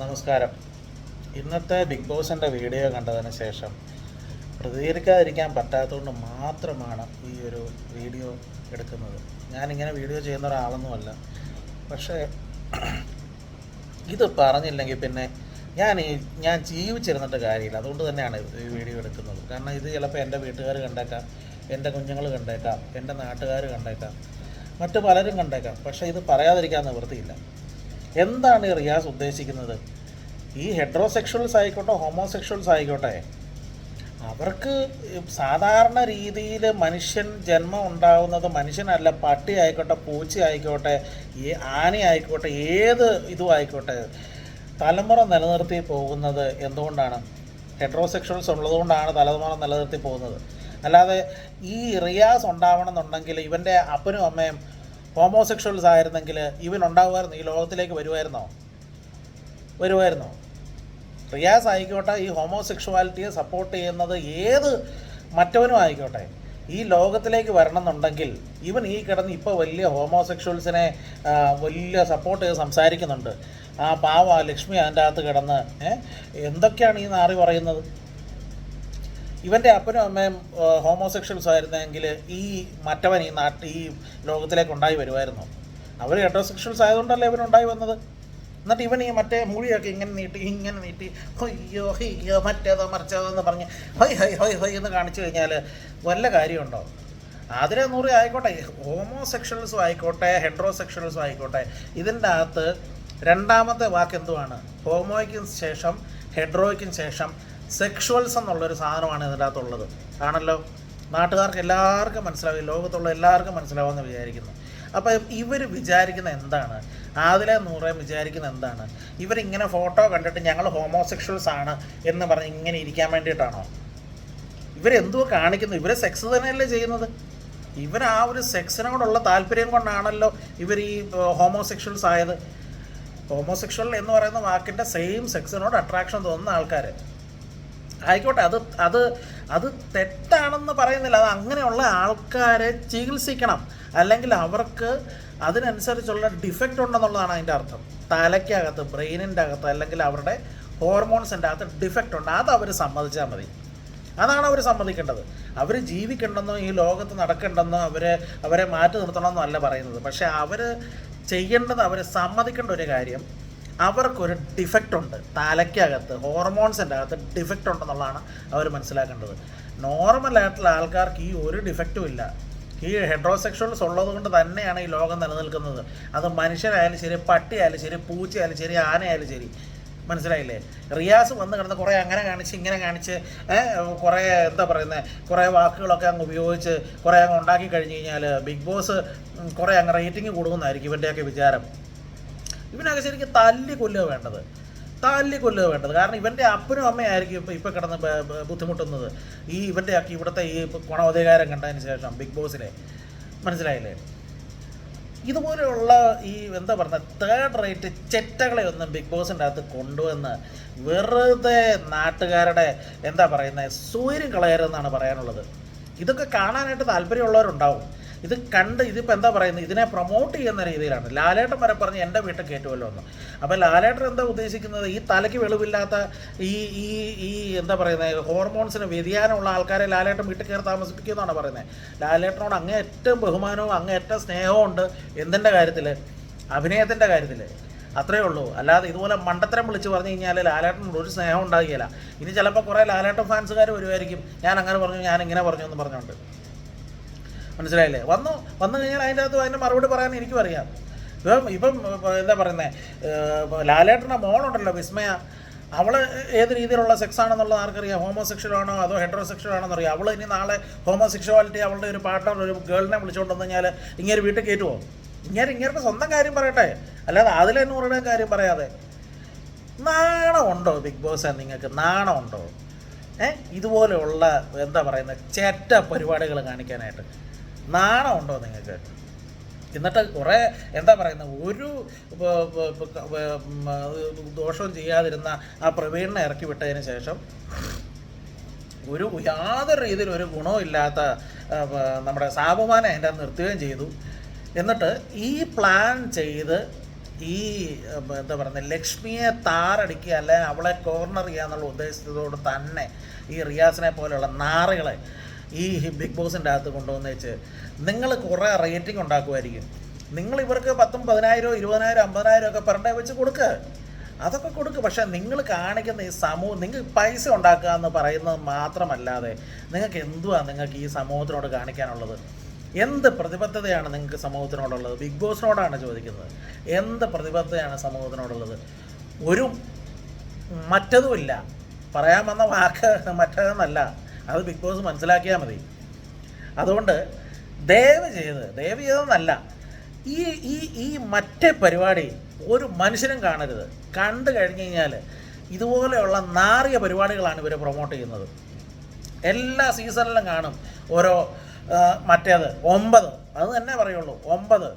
നമസ്കാരം. ഇന്നത്തെ ബിഗ് ബോസിന്റെ വീഡിയോ കണ്ടതിന് ശേഷം പ്രതികരിക്കാതിരിക്കാൻ പറ്റാത്തതുകൊണ്ട് മാത്രമാണ് ഈ ഒരു വീഡിയോ എടുക്കുന്നത്. ഞാനിങ്ങനെ വീഡിയോ ചെയ്യുന്ന ഒരാളൊന്നുമല്ല. പക്ഷേ ഇത് പറഞ്ഞില്ലെങ്കിൽ പിന്നെ ഞാൻ ഈ ഞാൻ ജീവിച്ചിരുന്നിട്ട് കാര്യമില്ല. അതുകൊണ്ട് തന്നെയാണ് ഈ വീഡിയോ എടുക്കുന്നത്. കാരണം ഇത് ചിലപ്പോൾ എന്റെ വീട്ടുകാർ കണ്ടേക്കാം എന്റെ കുഞ്ഞുങ്ങൾ കണ്ടേക്കാം എന്റെ നാട്ടുകാർ കണ്ടേക്കാം മറ്റു പലരും കണ്ടേക്കാം. പക്ഷേ ഇത് പറയാതിരിക്കാൻ നിവൃത്തിയില്ല. എന്താണ് ഈ റിയാസ് ഉദ്ദേശിക്കുന്നത്? ഈ ഹെഡ്രോസെക്ഷൽസ് ആയിക്കോട്ടെ ഹോമോസെക്ഷൽസ് ആയിക്കോട്ടെ അവർക്ക് സാധാരണ രീതിയിൽ മനുഷ്യൻ ജന്മം ഉണ്ടാവുന്നത് മനുഷ്യനല്ല പട്ടി ആയിക്കോട്ടെ പൂച്ച ആയിക്കോട്ടെ ആന ആയിക്കോട്ടെ ഏത് ഇതും ആയിക്കോട്ടെ തലമുറ നിലനിർത്തി പോകുന്നത് എന്തുകൊണ്ടാണ്? ഹെഡ്രോസെക്ഷൽസ് ഉള്ളതുകൊണ്ടാണ് തലമുറ നിലനിർത്തി പോകുന്നത്. അല്ലാതെ ഈ റിയാസ് ഉണ്ടാവണമെന്നുണ്ടെങ്കിൽ ഇവന്റെ അപ്പനും അമ്മയും ഹോമോസെക്ഷൽസ് ആയിരുന്നെങ്കിൽ ഇവൻ ഉണ്ടാവുമായിരുന്നു ഈ ലോകത്തിലേക്ക് വരുമായിരുന്നോ? വരുമായിരുന്നോ? റിയാസ് ആയിക്കോട്ടെ ഈ ഹോമോസെക്ഷുവാലിറ്റിയെ സപ്പോർട്ട് ചെയ്യുന്നത് ഏത് മറ്റവനും ആയിക്കോട്ടെ. ഈ ലോകത്തിലേക്ക് വരണം എന്നുണ്ടെങ്കിൽ ഇവൻ ഈ കിടന്ന് ഇപ്പോൾ വലിയ ഹോമോസെക്ഷൽസിനെ വലിയ സപ്പോർട്ട് ചെയ്ത് സംസാരിക്കുന്നുണ്ട്. ആ പാവ ലക്ഷ്മി അതിന്റെ അകത്ത് കിടന്ന് എന്തൊക്കെയാണ് ഈ നാറി പറയുന്നത്? ഇവന്റെ അപ്പനും അമ്മയും ഹോമോസെക്ഷൽസ് ആയിരുന്നെങ്കിൽ ഈ മറ്റവൻ ഈ നാട്ടിൽ ഈ ലോകത്തിലേക്ക് ഉണ്ടായി വരുമായിരുന്നു. അവർ ഹെട്രോസെക്ഷൽസ് ആയതുകൊണ്ടല്ലേ ഇവനുണ്ടായി വന്നത്? എന്നിട്ട് ഇവൻ ഈ മറ്റേ മൂഴിയൊക്കെ ഇങ്ങനെ നീട്ടി ഇങ്ങനെ നീട്ടി ഹൊയ്യോ ഹയ്യോ മറ്റേതോ മറിച്ചതോ എന്ന് പറഞ്ഞ് ഹൊയ് ഹൈ ഹൊയ് ഹൊയ് എന്ന് കാണിച്ചു കഴിഞ്ഞാൽ വല്ല കാര്യമുണ്ടോ? അതിലെ നൂറ് ആയിക്കോട്ടെ ഹോമോസെക്ഷൽസും ആയിക്കോട്ടെ ഹെഡ്രോസെക്ഷൽസും ആയിക്കോട്ടെ ഇതിന്റെ അകത്ത് രണ്ടാമത്തെ വാക്ക് എന്തുവാണ് ഹോമോയ്ക്കും ശേഷം ഹെഡ്രോയ്ക്കും ശേഷം സെക്ഷുവൽസ് എന്നുള്ളൊരു സാധനമാണ് ഇതിന്റെ അകത്തുള്ളത് ആണല്ലോ? നാട്ടുകാർക്ക് എല്ലാവർക്കും മനസ്സിലാവും ലോകത്തുള്ള എല്ലാവർക്കും മനസ്സിലാവുമെന്ന് വിചാരിക്കുന്നു. അപ്പോൾ ഇവർ വിചാരിക്കുന്ന എന്താണ്? ആദിലെ നൂറേം വിചാരിക്കുന്ന എന്താണ്? ഇവരിങ്ങനെ ഫോട്ടോ കണ്ടിട്ട് ഞങ്ങൾ ഹോമോസെക്ഷൽസ് ആണ് എന്ന് പറഞ്ഞ് ഇങ്ങനെ ഇരിക്കാൻ വേണ്ടിയിട്ടാണോ? ഇവരെന്തോ കാണിക്കുന്നു ഇവരെ സെക്സ് തന്നെയല്ലേ ചെയ്യുന്നത്? ഇവർ ആ ഒരു സെക്സിനോടുള്ള താല്പര്യം കൊണ്ടാണല്ലോ ഇവർ ഈ ഹോമോസെക്ഷൽസ് ആയത്. ഹോമോസെക്ഷൽ എന്ന് പറയുന്ന വാക്കിന്റെ സെയിം സെക്സിനോട് അട്രാക്ഷൻ തോന്നുന്ന ആൾക്കാർ ആയിക്കോട്ടെ അത് അത് അത് തെറ്റാണെന്ന് പറയുന്നില്ല. അത് അങ്ങനെയുള്ള ആൾക്കാരെ ചികിത്സിക്കണം. അല്ലെങ്കിൽ അവർക്ക് അതിനനുസരിച്ചുള്ള ഡിഫക്റ്റ് ഉണ്ടെന്നുള്ളതാണ് അതിന്റെ അർത്ഥം. തലയ്ക്കകത്ത് ബ്രെയിനിന്റെ അകത്ത് അല്ലെങ്കിൽ അവരുടെ ഹോർമോൺസിന്റെ അകത്ത് ഡിഫക്റ്റ് ഉണ്ട്. അത് അവർ സമ്മതിച്ചാൽ മതി. അതാണ് അവർ സമ്മതിക്കേണ്ടത്. അവർ ജീവിക്കണ്ടെന്നോ ഈ ലോകത്ത് നടക്കണ്ടെന്നോ അവരെ അവരെ മാറ്റി നിർത്തണമെന്നോ അല്ല പറയുന്നത്. പക്ഷേ അവർ ചെയ്യേണ്ടത് അവർ സമ്മതിക്കേണ്ട ഒരു കാര്യം അവർക്കൊരു ഡിഫക്റ്റ് ഉണ്ട്. തലയ്ക്കകത്ത് ഹോർമോൺസിന്റെ അകത്ത് ഡിഫക്റ്റ് ഉണ്ടെന്നുള്ളതാണ് അവർ മനസ്സിലാക്കേണ്ടത്. നോർമലായിട്ടുള്ള ആൾക്കാർക്ക് ഈ ഒരു ഡിഫക്റ്റും ഇല്ല. ഈ ഹെഡ്രോസെക്ഷൽസ് ഉള്ളത് കൊണ്ട് തന്നെയാണ് ഈ ലോകം നിലനിൽക്കുന്നത്. അത് മനുഷ്യരായാലും ശരി പട്ടിയായാലും ശരി പൂച്ചയായാലും ശരി ആനയായാലും ശരി. മനസ്സിലായില്ലേ? റിയാസ് വന്ന് കിടന്ന് കുറേ അങ്ങനെ കാണിച്ച് ഇങ്ങനെ കാണിച്ച് കുറേ എന്താ പറയുന്നത് കുറേ വാക്കുകളൊക്കെ അങ്ങ് ഉപയോഗിച്ച് കുറേ അങ്ങ് ഉണ്ടാക്കി കഴിഞ്ഞ് കഴിഞ്ഞാൽ ബിഗ് ബോസ് കുറേ അങ്ങ് റേറ്റിംഗ് കൂടുമെന്നായിരിക്കും ഇവന്റെയൊക്കെ വിചാരം. ഇവനൊക്കെ ശരിക്കും തല്ലി കൊല്ലുക വേണ്ടത്. തല്ലി കൊല്ലുക വേണ്ടത്. കാരണം ഇവന്റെ അപ്പനും അമ്മയായിരിക്കും ഇപ്പം ഇപ്പം കിടന്ന് ബുദ്ധിമുട്ടുന്നത്. ഈ ഇവന്റെ ഒക്കെ ഇവിടുത്തെ ഈ കുണവധികാരം കണ്ടതിന് ശേഷം ബിഗ് ബോസിലെ. മനസ്സിലായില്ലേ? ഇതുപോലെയുള്ള ഈ എന്താ പറയുക തേർഡ് റേറ്റ് ചെറ്റകളെ ഒന്നും ബിഗ് ബോസിന്റെ അകത്ത് കൊണ്ടുവന്ന് വെറുതെ നാട്ടുകാരുടെ എന്താ പറയുന്നത് സൂര്യം കളയരുതെന്നാണ് പറയാനുള്ളത്. ഇതൊക്കെ കാണാനായിട്ട് താല്പര്യമുള്ളവരുണ്ടാവും. ഇത് കണ്ട് ഇതിപ്പോൾ എന്താ പറയുന്നത്? ഇതിനെ പ്രൊമോട്ട് ചെയ്യുന്ന രീതിയിലാണ്. ലാലേട്ടൻ വരെ പറഞ്ഞ് എന്റെ വീട്ടിൽ കയറ്റുമല്ലോ എന്ന്. അപ്പോൾ ലാലേട്ടൻ എന്താ ഉദ്ദേശിക്കുന്നത്? ഈ തലയ്ക്ക് വെളിവില്ലാത്ത ഈ ഈ ഈ എന്താ പറയുന്നത് ഹോർമോൺസിന് വ്യതിയാനമുള്ള ആൾക്കാരെ ലാലേട്ടൻ വീട്ടിൽ കയറി താമസിപ്പിക്കുമെന്നാണ് പറയുന്നത് ലാലേട്ടനോട് അങ്ങേ ഏറ്റവും ബഹുമാനവും അങ്ങേ ഏറ്റവും സ്നേഹവും ഉണ്ട് എന്തിന്റെ കാര്യത്തിൽ അഭിനയത്തിന്റെ കാര്യത്തിൽ അത്രയേ ഉള്ളൂ. അല്ലാതെ ഇതുപോലെ മണ്ടത്തരം വിളിച്ച് പറഞ്ഞു കഴിഞ്ഞാൽ ലാലേട്ടനോട് ഒരു സ്നേഹം ഉണ്ടാകുകയില്ല. ഇനി ചിലപ്പോൾ കുറേ ലാലേട്ടൻ ഫാൻസുകാർ വരുമായിരിക്കും ഞാൻ അങ്ങനെ പറഞ്ഞു ഞാൻ ഇങ്ങനെ പറഞ്ഞു എന്ന് പറഞ്ഞുകൊണ്ട്. മനസ്സിലായില്ലേ? വന്നു വന്നു കഴിഞ്ഞാൽ അതിന്റെ അകത്ത് അതിന്റെ മറുപടി പറയാൻ എനിക്കും അറിയാം. ഇപ്പം ഇപ്പം എന്താ പറയുന്നത് ലാലേട്ടന്റെ മോളുണ്ടല്ലോ വിസ്മയ. അവൾ ഏത് രീതിയിലുള്ള സെക്സ് ആണെന്നുള്ളത് ആർക്കറിയാം? ഹോമോസെക്ഷൽ ആണോ അതോ ഹെഡ്രോസെക്ഷൽ ആണോ എന്നറിയാം. അവൾ ഇനി നാളെ ഹോമോസെക്ഷുവാലിറ്റി അവളുടെ ഒരു പാർട്ണർ ഒരു ഗേളിനെ വിളിച്ചുകൊണ്ട് കഴിഞ്ഞാൽ ഇങ്ങനെ വീട്ടിൽ കയറ്റുമോ ഇങ്ങനെ ഇങ്ങനെ സ്വന്തം കാര്യം പറയട്ടെ. അല്ലാതെ അതിലെ പറയുന്ന കാര്യം പറയാതെ. നാണമുണ്ടോ ബിഗ് ബോസ് നിങ്ങൾക്ക്? നാണമുണ്ടോ? ഏ ഇതുപോലെയുള്ള എന്താ പറയുന്നത് ചേറ്റ പരിപാടികൾ കാണിക്കാനായിട്ട്. നാണമുണ്ടോ നിങ്ങൾക്ക്? എന്നിട്ട് കുറേ എന്താ പറയുന്നത് ഒരു ദോഷവും ചെയ്യാതിരുന്ന ആ പ്രവീണിനെ ഇറക്കി വിട്ടതിന് ശേഷം ഒരു യാതൊരു രീതിയിൽ ഒരു ഗുണവും ഇല്ലാത്ത നമ്മുടെ സാബുമാനെ അതിന്റെ നിർത്തുകയും ചെയ്തു. എന്നിട്ട് ഈ പ്ലാൻ ചെയ്ത് ഈ എന്താ പറയുന്നത് ലക്ഷ്മിയെ താറടിക്കുക അല്ലെങ്കിൽ അവളെ കോർണർ ചെയ്യുക എന്നുള്ള ഉദ്ദേശത്തോട് തന്നെ ഈ റിയാസിനെ പോലെയുള്ള നാറുകളെ ഈ ബിഗ് ബോസിന്റെ അകത്ത് കൊണ്ടുവന്ന് വെച്ച് നിങ്ങൾ കുറേ റേറ്റിംഗ് ഉണ്ടാക്കുമായിരിക്കും. നിങ്ങൾ ഇവർക്ക് പത്തും പതിനായിരം ഇരുപതിനായിരം അമ്പതിനായിരം ഒക്കെ പെർ ഡേ വെച്ച് കൊടുക്കുക അതൊക്കെ കൊടുക്കുക പക്ഷേ നിങ്ങൾ കാണിക്കുന്ന ഈ സമൂഹം നിങ്ങൾ പൈസ ഉണ്ടാക്കുക എന്ന് പറയുന്നത് മാത്രമല്ലാതെ നിങ്ങൾക്ക് എന്തുവാ നിങ്ങൾക്ക് ഈ സമൂഹത്തിനോട് കാണിക്കാനുള്ളത്? എന്ത് പ്രതിബദ്ധതയാണ് നിങ്ങൾക്ക് സമൂഹത്തിനോടുള്ളത്? ബിഗ് ബോസിനോടാണ് ചോദിക്കുന്നത്. എന്ത് പ്രതിബദ്ധതയാണ് സമൂഹത്തിനോടുള്ളത്? ഒരു മറ്റതുമില്ല. പറയാൻ വന്ന വാക്ക് മറ്റതെന്നല്ല. അത് ബിഗ് ബോസ് മനസ്സിലാക്കിയാൽ മതി. അതുകൊണ്ട് ദയവ് ചെയ്ത് ദയവ് ചെയ്തെന്നല്ല ഈ ഈ ഈ മറ്റേ പരിപാടി ഒരു മനുഷ്യനും കാണരുത്. കണ്ടു കഴിഞ്ഞ് കഴിഞ്ഞാൽ ഇതുപോലെയുള്ള നാറിയ പരിപാടികളാണ് ഇവർ പ്രൊമോട്ട് ചെയ്യുന്നത്. എല്ലാ സീസണിലും കാണും. ഓരോ മറ്റേത് ഒമ്പത്. അത് തന്നെ പറയുള്ളൂ ഒമ്പത്.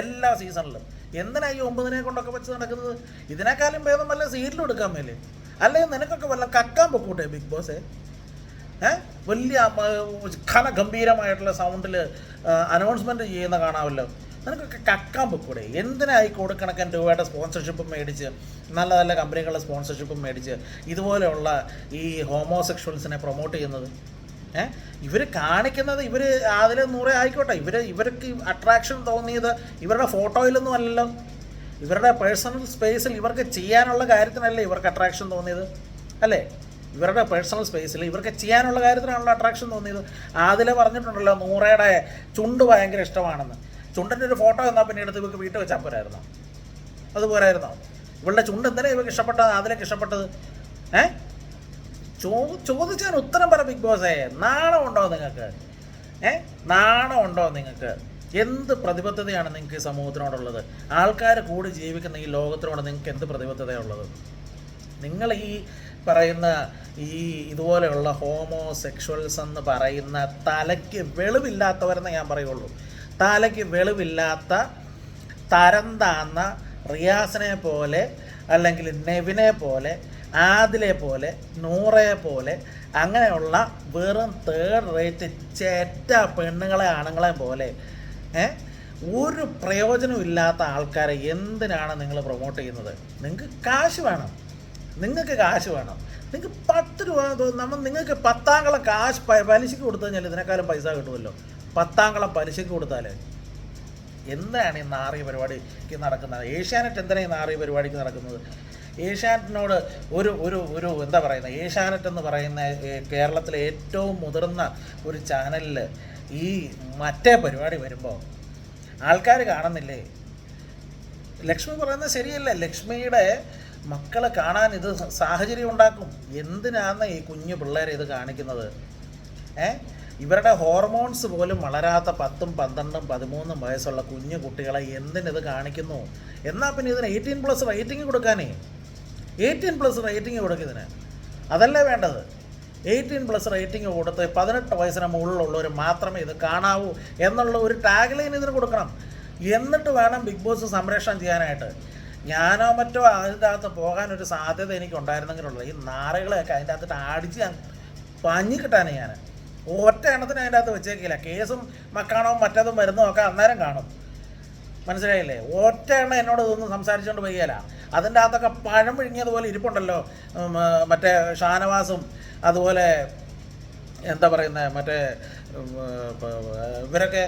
എല്ലാ സീസണിലും എന്തിനാ ഈ ഒമ്പതിനെ കൊണ്ടൊക്കെ വെച്ച് നടക്കുന്നത്? ഇതിനേക്കാളും ഭേദം വല്ല സീരിയലും എടുക്കാൻ മേലെ. അല്ലെങ്കിൽ നിനക്കൊക്കെ വല്ല കക്കാൻ പൊക്കൂട്ടെ ബിഗ് ബോസേ വലിയ ഘനഗംഭീരമായിട്ടുള്ള സൗണ്ടിൽ അനൗൺസ്മെന്റ് ചെയ്യുന്ന കാണാമല്ലോ. നിനക്കൊക്കെ കക്കാൻ പൊക്കൂടെ? എന്തിനായി കൊടുക്കണക്കൻ രൂപയുടെ സ്പോൺസർഷിപ്പ് മേടിച്ച് നല്ല നല്ല കമ്പനികളുടെ സ്പോൺസർഷിപ്പ് മേടിച്ച് ഇതുപോലെയുള്ള ഈ ഹോമോസെക്ഷൽസിനെ പ്രൊമോട്ട് ചെയ്യുന്നത്? ഏ? ഇവർ കാണിക്കുന്നത് ഇവർ അതിൽ നൂറേ ആയിക്കോട്ടെ. ഇവർ ഇവർക്ക് അട്രാക്ഷൻ തോന്നിയത് ഇവരുടെ ഫോട്ടോയിലൊന്നും അല്ലല്ലോ. ഇവരുടെ പേഴ്സണൽ സ്പേസിൽ ഇവർക്ക് ചെയ്യാനുള്ള കാര്യത്തിനല്ലേ ഇവർക്ക് അട്രാക്ഷൻ തോന്നിയത്? അല്ലേ? ഇവരുടെ പേഴ്സണൽ സ്പേസിൽ ഇവർക്ക് ചെയ്യാനുള്ള കാര്യത്തിനാണല്ലോ അട്രാക്ഷൻ തോന്നിയത്. ആദിലെ പറഞ്ഞിട്ടുണ്ടല്ലോ നൂറയുടെ ചുണ്ട് ഭയങ്കര ഇഷ്ടമാണെന്ന്. ചുണ്ടിന്റെ ഒരു ഫോട്ടോ എന്നാൽ പിന്നെ എടുത്ത് ഇവർക്ക് വീട്ടിൽ വെച്ചാൽ പോരായിരുന്നോ അത് ഇവളുടെ ചുണ്ട് എന്തിനാ ഇവർക്ക് ഇഷ്ടപ്പെട്ടത്? ആദിലേക്ക് ഇഷ്ടപ്പെട്ടത്? ഏ? ചോ ചോദിച്ചാൽ ഉത്തരം പറ ബിഗ് ബോസേ. നാണം ഉണ്ടോ നിങ്ങൾക്ക്? ഏ? ഉണ്ടോ നിങ്ങൾക്ക്? എന്ത് പ്രതിബദ്ധതയാണ് നിങ്ങൾക്ക് ഈ സമൂഹത്തിനോടുള്ളത്? ആൾക്കാർ കൂടി ജീവിക്കുന്ന ഈ ലോകത്തിനോട് നിങ്ങൾക്ക് എന്ത് പ്രതിബദ്ധതയുള്ളത് നിങ്ങൾ ഈ പറയുന്ന ഈ ഇതുപോലെയുള്ള ഹോമോ സെക്ഷൽസ് എന്ന് പറയുന്ന തലയ്ക്ക് വെളിവില്ലാത്തവരെന്ന് ഞാൻ പറയുള്ളൂ. തലയ്ക്ക് വെളിവില്ലാത്ത തരം താന്ന റിയാസിനെ പോലെ അല്ലെങ്കിൽ നെവിനെ പോലെ ആദിലെ പോലെ നൂറെ പോലെ അങ്ങനെയുള്ള വെറും തേർഡ് റേറ്റ് ചേറ്റ പെണ്ണുങ്ങളെ ആണുങ്ങളെ പോലെ ഒരു പ്രയോജനമില്ലാത്ത ആൾക്കാരെ എന്തിനാണ് നിങ്ങൾ പ്രൊമോട്ട് ചെയ്യുന്നത്? നിങ്ങൾക്ക് കാശ് വേണം. നിങ്ങൾക്ക് കാശ് വേണം. നിങ്ങൾക്ക് പത്ത് രൂപ നമ്മൾ നിങ്ങൾക്ക് പത്താങ്കളം കാശ് പലിശക്ക് കൊടുത്തു കഴിഞ്ഞാൽ ഇതിനേക്കാളും പൈസ കിട്ടുമല്ലോ. പത്താങ്കളം പലിശയ്ക്ക് കൊടുത്താൽ എന്താണ് ഈ നാറിയ പരിപാടിക്ക് നടക്കുന്നത്? ഏഷ്യാനെറ്റ് എന്തിനാണ് ഈ നാറിയ പരിപാടിക്ക് നടക്കുന്നത്? ഏഷ്യാനെറ്റിനോട് ഒരു ഒരു ഒരു എന്താ പറയുന്നത്? ഏഷ്യാനെറ്റ് എന്ന് പറയുന്ന കേരളത്തിലെ ഏറ്റവും മുതിർന്ന ഒരു ചാനലിൽ ഈ മറ്റേ പരിപാടി വരുമ്പോൾ ആൾക്കാർ കാണുന്നില്ലേ? ലക്ഷ്മി പറയുന്നത് ശരിയല്ല. ലക്ഷ്മിയുടെ മക്കളെ കാണാൻ ഇത് സാഹചര്യം ഉണ്ടാക്കും. എന്തിനാണ് ഈ കുഞ്ഞു പിള്ളേരെ ഇത് കാണിക്കുന്നത്? ഏ? ഇവരുടെ ഹോർമോൺസ് പോലും വളരാത്ത പത്തും പന്ത്രണ്ടും പതിമൂന്നും വയസ്സുള്ള കുഞ്ഞു കുട്ടികളെ എന്തിനിത് കാണിക്കുന്നു? എന്നാൽ പിന്നെ ഇതിന് എയ്റ്റീൻ പ്ലസ് റേറ്റിംഗ് കൊടുക്കാനേ. എയ്റ്റീൻ പ്ലസ് റേറ്റിംഗ് കൊടുക്കുന്നതിന് അതല്ലേ വേണ്ടത്? എയ്റ്റീൻ പ്ലസ് റേറ്റിംഗ് കൊടുത്ത് പതിനെട്ട് വയസ്സിന് മുകളിലുള്ളവർ മാത്രമേ ഇത് കാണാവൂ എന്നുള്ള ഒരു ടാഗ് ലൈൻ ഇതിന് കൊടുക്കണം. എന്നിട്ട് വേണം ബിഗ് ബോസ് സംരക്ഷണം ചെയ്യാനായിട്ട്. ഞാനോ മറ്റോ അതിന്റെ അകത്ത് പോകാനൊരു സാധ്യത എനിക്ക് ഉണ്ടായിരുന്നെങ്കിലുള്ളത് ഈ നാറകളെയൊക്കെ അതിന്റെ അകത്തിട്ട് അടിച്ച് ഞാൻ പഞ്ഞു കിട്ടാനേ ഞാൻ ഒറ്റ എണ്ണത്തിന് അതിന്റെ അകത്ത് വെച്ചേക്കില്ല. കേസും മക്കാണവും മറ്റതും മരുന്നോ ഒക്കെ അന്നേരം കാണും. മനസ്സിലായില്ലേ? ഒറ്റ എണ്ണ എന്നോട് ഇതൊന്നും സംസാരിച്ചുകൊണ്ട് വയ്യല അതിന്റെ അകത്തൊക്കെ പഴം വിഴുങ്ങിയതുപോലെ ഇരിപ്പുണ്ടല്ലോ. മറ്റേ ഷാനവാസും അതുപോലെ എന്താ പറയുന്നത് മറ്റേ ഇവരൊക്കെ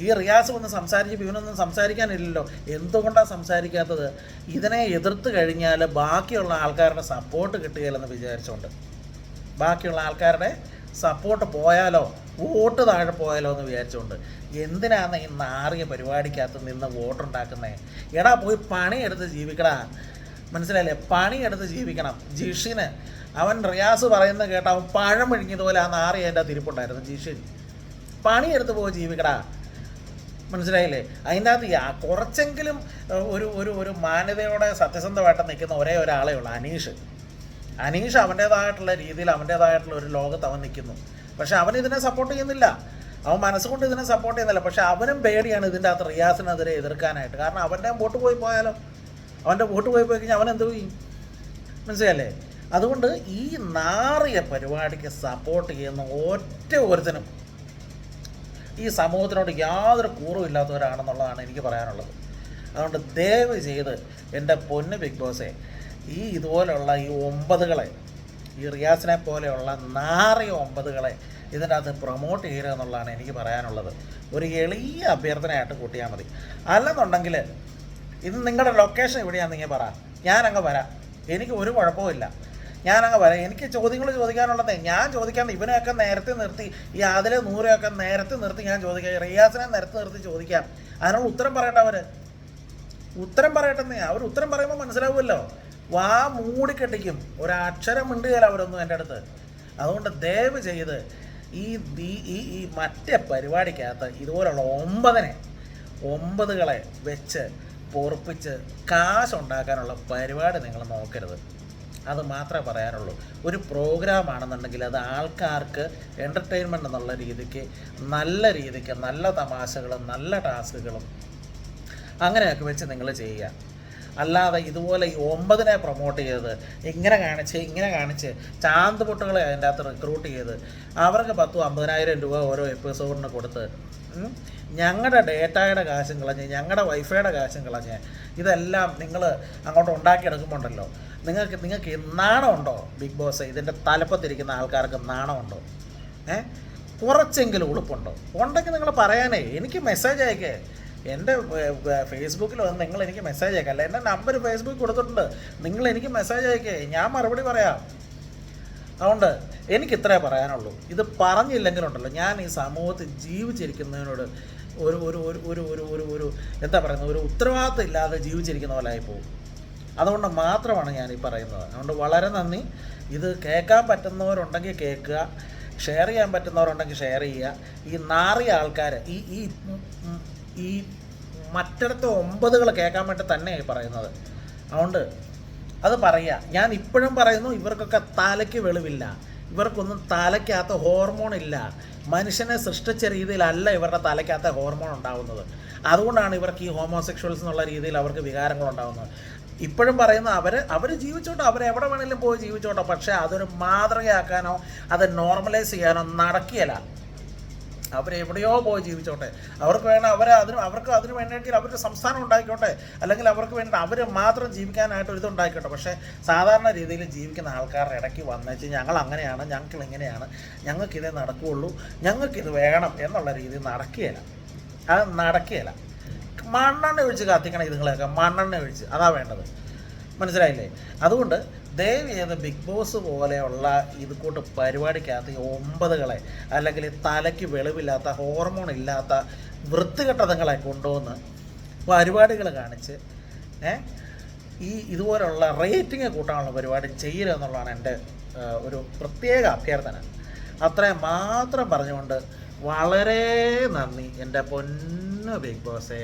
ഈ റിയാസ് വന്ന് സംസാരിച്ച് ഇവനൊന്നും സംസാരിക്കാനില്ലല്ലോ. എന്തുകൊണ്ടാണ് സംസാരിക്കാത്തത്? ഇതിനെ എതിർത്ത് കഴിഞ്ഞാൽ ബാക്കിയുള്ള ആൾക്കാരുടെ സപ്പോർട്ട് കിട്ടുകയില്ലെന്ന് വിചാരിച്ചുകൊണ്ട് ബാക്കിയുള്ള ആൾക്കാരുടെ സപ്പോർട്ട് പോയാലോ വോട്ട് താഴെ പോയാലോ എന്ന് വിചാരിച്ചുകൊണ്ട് എന്തിനാണ് ഈ നാറിയ പരിപാടിക്കകത്ത് നിന്ന് വോട്ടുണ്ടാക്കുന്നത് എടാ പോയി പണിയെടുത്ത് ജീവിക്കടാ. മനസ്സിലായില്ലേ? പണിയെടുത്ത് ജീവിക്കണം. ജിഷിന് അവൻ റിയാസ് പറയുന്നത് കേട്ട അവൻ പഴം വിഴുങ്ങിയതുപോലെ ആ നാറി എന്റെ തിരിപ്പുണ്ടായിരുന്നു ജിഷിൻ പണിയെടുത്ത് പോയി ജീവിക്കടാ. മനസ്സിലായില്ലേ? അതിന്റെ അകത്ത് കുറച്ചെങ്കിലും ഒരു ഒരു ഒരു മാന്യതയോടെ സത്യസന്ധമായിട്ട് നിൽക്കുന്ന ഒരേ ഒരാളേ ഉള്ളൂ അനീഷ്. അനീഷ് അവന്റേതായിട്ടുള്ള രീതിയിൽ അവന്റേതായിട്ടുള്ള ഒരു ലോകത്ത് അവൻ നിൽക്കുന്നു. പക്ഷെ അവൻ ഇതിനെ സപ്പോർട്ട് ചെയ്യുന്നില്ല. അവൻ മനസ്സുകൊണ്ട് ഇതിനെ സപ്പോർട്ട് ചെയ്യുന്നില്ല. പക്ഷെ അവനും പേടിയാണ് ഇതിന്റെ അകത്ത് റിയാസിനെതിരെ എതിർക്കാനായിട്ട്. കാരണം അവന്റെ വോട്ട് പോയി പോയാലോ? അവന്റെ വോട്ട് പോയി പോയി കഴിഞ്ഞാൽ അവൻ എന്ത് ചെയ്യും? മനസ്സിലല്ലേ അതുകൊണ്ട് ഈ നാറിയ പരിപാടിക്ക് സപ്പോർട്ട് ചെയ്യുന്ന ഒറ്റ ഒരുത്തനും ഈ സമൂഹത്തിനോട് യാതൊരു കൂറും ഇല്ലാത്തവരാണെന്നുള്ളതാണ് എനിക്ക് പറയാനുള്ളത്. അതുകൊണ്ട് ദയവ് ചെയ്ത് എന്റെ പൊന്ന് ബിഗ് ബോസെ ഈ ഇതുപോലെയുള്ള ഈ ഒമ്പതുകളെ ഈ റിയാസിനെ പോലെയുള്ള നാറിയ ഒമ്പതുകളെ ഇതിന്റെ അകത്ത് പ്രൊമോട്ട് ചെയ്യുക എന്നുള്ളതാണ് എനിക്ക് പറയാനുള്ളത്. ഒരു എളിയ അഭ്യർത്ഥനയായിട്ട് കൂട്ടിയാൽ മതി. അല്ലെന്നുണ്ടെങ്കിൽ ഇത് നിങ്ങളുടെ ലൊക്കേഷൻ എവിടെയാണെന്ന് നിങ്ങൾ പറ. ഞാനങ്ങ് വരാം. എനിക്ക് ഒരു കുഴപ്പമില്ല ഞാനങ്ങ് പറയാം എനിക്ക് ചോദ്യങ്ങൾ ചോദിക്കാനുള്ളത് ഞാൻ ചോദിക്കാൻ ഇവനെയൊക്കെ നേരത്തെ നിർത്തി ഈ അതിലെ നൂറെയൊക്കെ നേരത്തെ നിർത്തി ഞാൻ ചോദിക്കാം റിയാസിനെ നേരത്തെ നിർത്തി ചോദിക്കാം. അതിനുള്ള ഉത്തരം പറയട്ടെ അവർ ഉത്തരം പറയട്ടെന്നേ അവർ ഉത്തരം പറയുമ്പോൾ മനസ്സിലാവുമല്ലോ. വാ മൂടിക്കെട്ടിക്കും ഒരക്ഷരം മിണ്ടുകയില്ല അവരൊന്നും എന്റെ അടുത്ത്. അതുകൊണ്ട് ദയവ് ചെയ്ത് ഈ ഈ ഈ മറ്റേ പരിപാടിക്കകത്ത് ഇതുപോലുള്ള ഒമ്പതിനെ ഒമ്പതുകളെ വെച്ച് പൊറപ്പിച്ച് കാശുണ്ടാക്കാനുള്ള പരിപാടി നിങ്ങൾ നോക്കരുത്. അത് മാത്രമേ പറയാനുള്ളൂ. ഒരു പ്രോഗ്രാം ആണെന്നുണ്ടെങ്കിൽ അത് ആൾക്കാർക്ക് എന്റർടൈൻമെന്റ് എന്നുള്ള രീതിക്ക് നല്ല രീതിക്ക് നല്ല തമാശകളും നല്ല ടാസ്കുകളും അങ്ങനെയൊക്കെ വെച്ച് നിങ്ങൾ ചെയ്യുക. അല്ലാതെ ഇതുപോലെ ഈ ഒമ്പതിനെ പ്രൊമോട്ട് ചെയ്ത് ഇങ്ങനെ കാണിച്ച് ഇങ്ങനെ കാണിച്ച് ചാന്ത് പൊട്ടുകളെ അതിന്റെ അകത്ത് റിക്രൂട്ട് ചെയ്ത് അവർക്ക് പത്തും അമ്പതിനായിരം രൂപ ഓരോ എപ്പിസോഡിന് കൊടുത്ത് ഞങ്ങളുടെ ഡേറ്റയുടെ കാശും കളഞ്ഞ് ഞങ്ങളുടെ വൈഫൈയുടെ കാശും കളഞ്ഞ് ഇതെല്ലാം നിങ്ങൾ അങ്ങോട്ട് ഉണ്ടാക്കിയെടുക്കുമ്പോണ്ടല്ലോ. നിങ്ങൾക്ക് നിങ്ങൾക്ക് നാണമുണ്ടോ ബിഗ് ബോസ്? ഇതിന്റെ തലപ്പത്തിരിക്കുന്ന ആൾക്കാർക്ക് നാണമുണ്ടോ? ഏ? കുറച്ചെങ്കിലും ഉളുപ്പുണ്ടോ? ഉണ്ടെങ്കിൽ നിങ്ങൾ പറയാനേ. എനിക്ക് മെസ്സേജ് അയക്കേ. എന്റെ ഫേസ്ബുക്കിൽ വന്ന് നിങ്ങൾ എനിക്ക് മെസ്സേജ് അയക്കാം. അല്ല എന്റെ നമ്പർ ഫേസ്ബുക്കിൽ കൊടുത്തിട്ടുണ്ട്. നിങ്ങൾ എനിക്ക് മെസ്സേജ് അയക്കേ. ഞാൻ മറുപടി പറയാം. അതുകൊണ്ട് എനിക്ക് ഇത്രേ പറയാനുള്ളൂ. ഇത് പറഞ്ഞില്ലെങ്കിലുണ്ടല്ലോ. ഞാൻ ഈ സമൂഹത്തിൽ ജീവിച്ചിരിക്കുന്നതിനോട് ഒരു ഒരു ഒരു ഒരു ഒരു ഒരു എന്താ പറയുന്നത്? ഒരു ഉത്തരവാദിത്തം ഇല്ലാതെ ജീവിച്ചിരിക്കുന്ന പോലെ ആയിപ്പോവും. അതുകൊണ്ട് മാത്രമാണ് ഞാൻ ഈ പറയുന്നത്. അതുകൊണ്ട് വളരെ നന്ദി. ഇത് കേൾക്കാൻ പറ്റുന്നവരുണ്ടെങ്കിൽ കേൾക്കുക ഷെയർ ചെയ്യാൻ പറ്റുന്നവരുണ്ടെങ്കിൽ ഷെയർ ചെയ്യുക. ഈ നാറിയ ആൾക്കാർ ഈ ഈ ഈ മറ്റിടത്തെ ഒമ്പതുകൾ കേൾക്കാൻ വേണ്ടി തന്നെയായി പറയുന്നത്. അതുകൊണ്ട് അത് പറയുക. ഞാൻ ഇപ്പോഴും പറയുന്നു ഇവർക്കൊക്കെ തലയ്ക്ക് വെളിവില്ല. ഇവർക്കൊന്നും തലയ്ക്കകത്ത് ഹോർമോൺ ഇല്ല. മനുഷ്യനെ സൃഷ്ടിച്ച രീതിയിലല്ല ഇവരുടെ തലയ്ക്കകത്ത് ഹോർമോൺ ഉണ്ടാകുന്നത് അതുകൊണ്ടാണ് ഇവർക്ക് ഈ ഹോമോസെക്ഷൽസ് എന്നുള്ള രീതിയിൽ അവർക്ക് വികാരങ്ങൾ ഉണ്ടാവുന്നത്. ഇപ്പോഴും പറയുന്ന അവർ അവർ ജീവിച്ചോട്ടെ അവർ എവിടെ വേണമെങ്കിലും പോയി ജീവിച്ചോട്ടെ പക്ഷേ അതൊരു മാതൃകയാക്കാനോ അത് നോർമലൈസ് ചെയ്യാനോ നടക്കിയല്ല അവരെവിടെയോ പോയി ജീവിച്ചോട്ടെ. അവർക്ക് വേണം അവർ അതിന് അവർക്ക് അതിന് വേണ്ടിയിട്ട് അവരുടെ സംസ്ഥാനം ഉണ്ടാക്കിക്കോട്ടെ അല്ലെങ്കിൽ അവർക്ക് വേണ്ടി അവർ മാത്രം ജീവിക്കാനായിട്ട് ഒരു ഇതുണ്ടായിക്കോട്ടെ. പക്ഷേ സാധാരണ രീതിയിൽ ജീവിക്കുന്ന ആൾക്കാരുടെ ഇടയ്ക്ക് വന്നേച്ച് ഞങ്ങൾ അങ്ങനെയാണ് ഞങ്ങൾക്ക് ഇങ്ങനെയാണ് ഞങ്ങൾക്കിതേ നടക്കുകയുള്ളൂ ഞങ്ങൾക്കിത് വേണം എന്നുള്ള രീതിയിൽ നടക്കുകയില്ല. അത് നടക്കുകയില്ല. മണ്ണെണ്ണ ഒഴിച്ച് കത്തിക്കണം ഇതുങ്ങളെയൊക്കെ മണ്ണെണ്ണ ഒഴിച്ച്. അതാ വേണ്ടത്. മനസ്സിലായില്ലേ? അതുകൊണ്ട് ദയവ് ചെയ്ത് ബിഗ് ബോസ് പോലെയുള്ള ഇത് കൂട്ട് പരിപാടിക്കകത്ത് ഈ ഒമ്പതുകളെ അല്ലെങ്കിൽ തലയ്ക്ക് വെളിവില്ലാത്ത ഹോർമോൺ ഇല്ലാത്ത വൃത്തികെട്ടതങ്ങളെ കൊണ്ടുവന്ന് പരിപാടികൾ കാണിച്ച് ഈ ഇതുപോലുള്ള റേറ്റിംഗ് കൂട്ടാനുള്ള പരിപാടി ചെയ്യുക എന്നുള്ളതാണ് എന്റെ ഒരു പ്രത്യേക അഭ്യർത്ഥന. അത്രയും മാത്രം പറഞ്ഞുകൊണ്ട് വളരെ നന്ദി എന്റെ പൊന്നു ബിഗ് ബോസേ